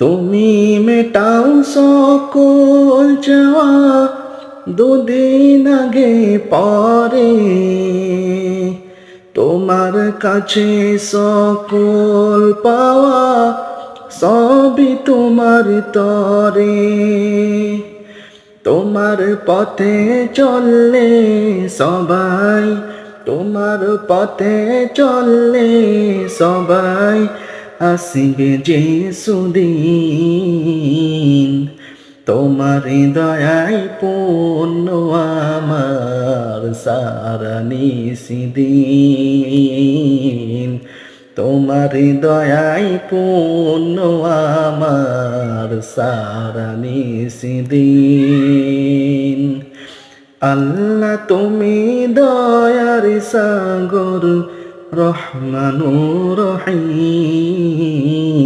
তুমি মেটাও সকল চাওয়া দুদিন আগে পরে। তোমার কাছে সকল পাওয়া সবই তোমার তরে। তোমার পথে চললে সবাই, তোমার পথে চললে সবাই আসিবে যে সুদিন তোমার দয়াই পূর্ণ আমার সারা নিষিদিন তোমার দয়াই পূর্ণ আমার সারা নিষিদিন আল্লাহ তুমি দয়ার সাগর রহমানুর রহিম।